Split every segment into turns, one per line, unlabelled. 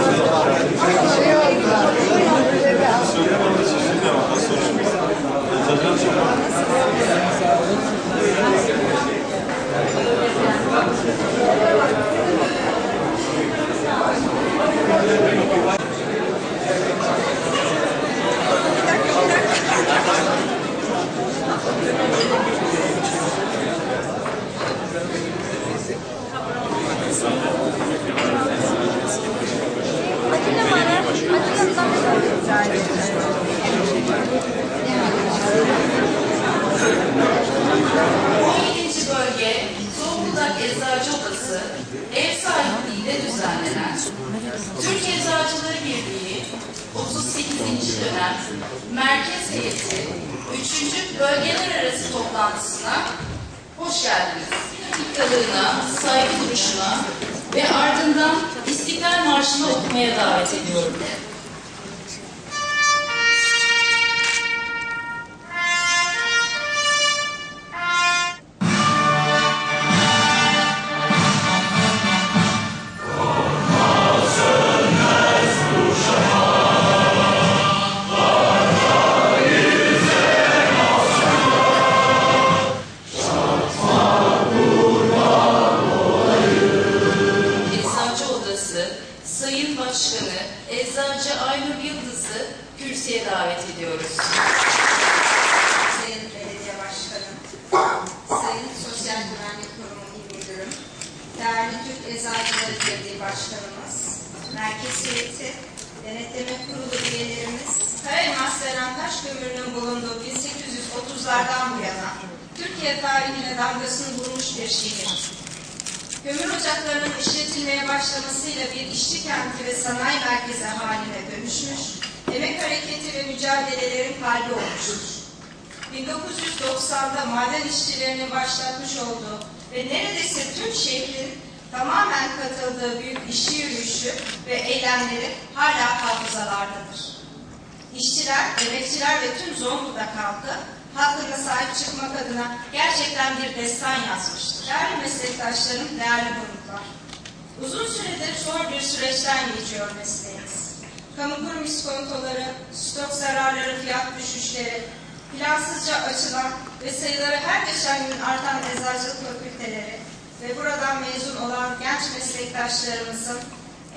Thank you. Eczacı Odası ev sahipliğiyle düzenlenen Türk Eczacıları Birliği 38. dönem Merkez Heyeti 3. Bölgeler Arası toplantısına hoş geldiniz. Dakikalarına, saygı duruşuna ve ardından İstiklal Marşı'nı okumaya davet ediyorum. Davet ediyoruz.
Sayın Belediye Başkanım, Sayın Sosyal Güvenlik Kurumu İl Müdürüm, değerli Türk Eczacıları Birliği Başkanımız, Merkez Heyeti, Denetleme Kurulu üyelerimiz, Karaelmas Serentaş Kömürü'nün bulunduğu 1830'lardan bu yana Türkiye tarihine damgasını vurmuş bir şehir. Kömür ocaklarının işletilmeye başlamasıyla bir işçi kenti ve sanayi merkezi haline dönüşmüş, hareketi ve mücadelelerin kalbi olmuştur. 1990'da maden işçilerinin başlatmış olduğu ve neredeyse tüm şehrin tamamen katıldığı büyük işçi yürüyüşü ve eylemleri hala hafızalardadır. İşçiler, emekçiler ve tüm Zonguldak halkı hakkına sahip çıkmak adına gerçekten bir destan yazmıştır. Değerli meslektaşlarım, değerli konuklar. Uzun süredir zor bir süreçten geçiyor mesleğimiz. Kamu kurum iskontoları, stok zararları, fiyat düşüşleri, plansızca açılan ve sayıları her geçen gün artan eczacılık fakülteleri ve buradan mezun olan genç meslektaşlarımızın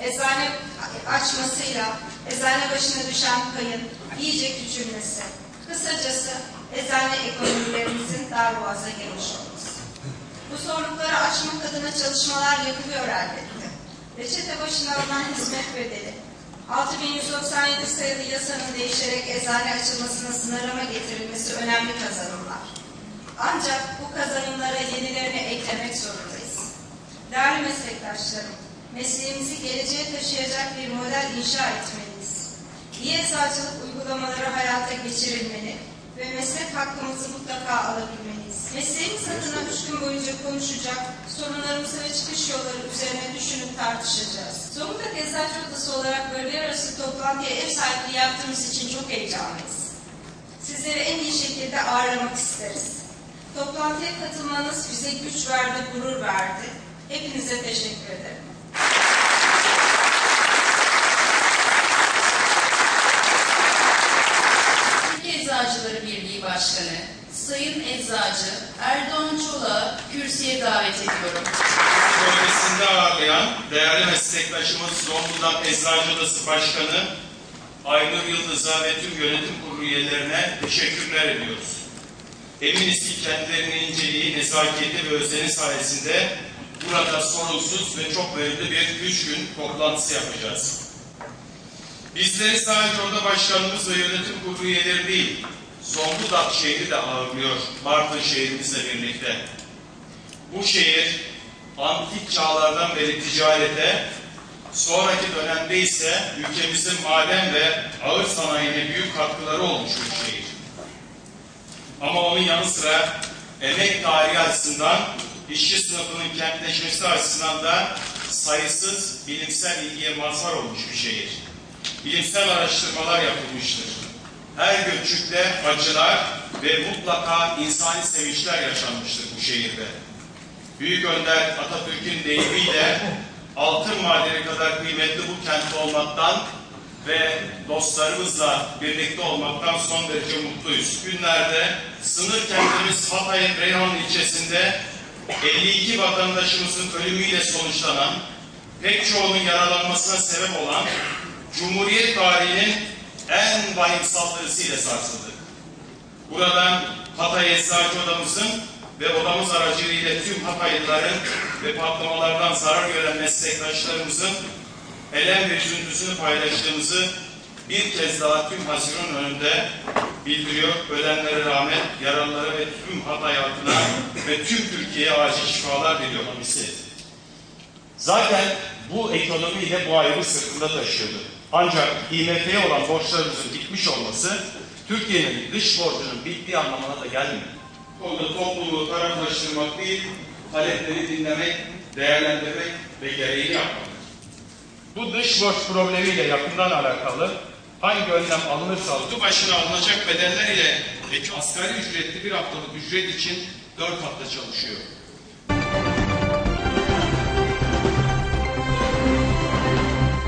eczane açmasıyla eczane başına düşen payın iyice küçülmesi. Kısacası eczane ekonomilerimizin darboğaza girmiş olması. Bu zorlukları aşmak adına çalışmalar yapılıyor elbette. Reçete başına alınan hizmet bedeli, 6197 sayılı yasanın değişerek eczane açılmasına sınırlama getirilmesi önemli kazanımlar. Ancak bu kazanımlara yenilerini eklemek zorundayız. Değerli meslektaşlarım, mesleğimizi geleceğe taşıyacak bir model inşa etmeliyiz. İyi eczacılık uygulamaları hayata geçirilmeli ve meslek hakkımızı mutlaka alabilmeliyiz. Mesleğimiz adına üç gün boyunca konuşacak, sorunlarımızı ve çıkış yolları üzerine düşünüp tartışacağız. Zonguldak Eczacı Odası olarak bölge arası toplantıya ev sahipliği yaptığımız için çok heyecanlıyız. Sizleri en iyi şekilde ağırlamak isteriz. Toplantıya katılmanız bize güç verdi, gurur verdi. Hepinize teşekkür ederim.
Türk Eczacıları Birliği Başkanı Sayın Eczacı Erdoğan Çolak'ı kürsüye davet ediyorum.
bölgesinde ağırlayan değerli meslektaşımız Zonguldak Eczacı Odası Başkanı Aynur Yıldız'a ve tüm yönetim kurulu üyelerine teşekkürler ediyoruz. Eminiz ki kendilerinin inceliği, nezaketi ve özeni sayesinde burada sorunsuz ve çok verimli bir üç gün toplantısı yapacağız. Bizleri sadece orada başkanımız ve yönetim kurulu üyeleri değil, Zonguldak şehri de ağırlıyor Bartın şehrimizle birlikte. Bu şehir antik çağlardan beri ticarete, sonraki dönemde ise ülkemizin maden ve ağır sanayine büyük katkıları olmuş bir şehir. Ama onun yanı sıra emek tarihi açısından, işçi sınıfının kentleşmesi açısından da sayısız bilimsel ilgiye mazhar olmuş bir şehir. Bilimsel araştırmalar yapılmıştır. Her göçükte acılar ve mutlaka insani sevinçler yaşanmıştır bu şehirde. Büyük Önder Atatürk'ün deyimiyle altın madeni kadar kıymetli bu kent olmaktan ve dostlarımızla birlikte olmaktan son derece mutluyuz. Günlerde sınır kentimiz Hatay'ın Reyhan ilçesinde 52 vatandaşımızın ölümüyle sonuçlanan, pek çoğunun yaralanmasına sebep olan Cumhuriyet tarihinin en vahim saldırısıyla sarsıldık. Buradan Hatay Eczacı Odamızın ve odamız aracılığıyla tüm Hataylıların ve patlamalardan zarar gören meslektaşlarımızın elem ve üzüntüsünü paylaştığımızı bir kez daha tüm Haziran önünde bildiriyor. Ölenlere rahmet, yaralılara ve tüm Hatay halkına ve tüm Türkiye'ye acil şifalar diliyorum.
Zaten bu ekonomiyle bu ayrımı sırtında taşıyordu. Ancak IMF'ye olan borçlarımızın bitmiş olması Türkiye'nin dış borcunun bittiği anlamına da gelmiyor.
Konuda toplumu taraflaştırmak değil, talepleri dinlemek, değerlendirmek ve gereğini yapmak.
Bu dış borç problemiyle yakından alakalı hangi önlem alınırsa alınır,
başına alınacak bedeller ile asgari ücretli bir haftalık ücret için dört hafta çalışıyor.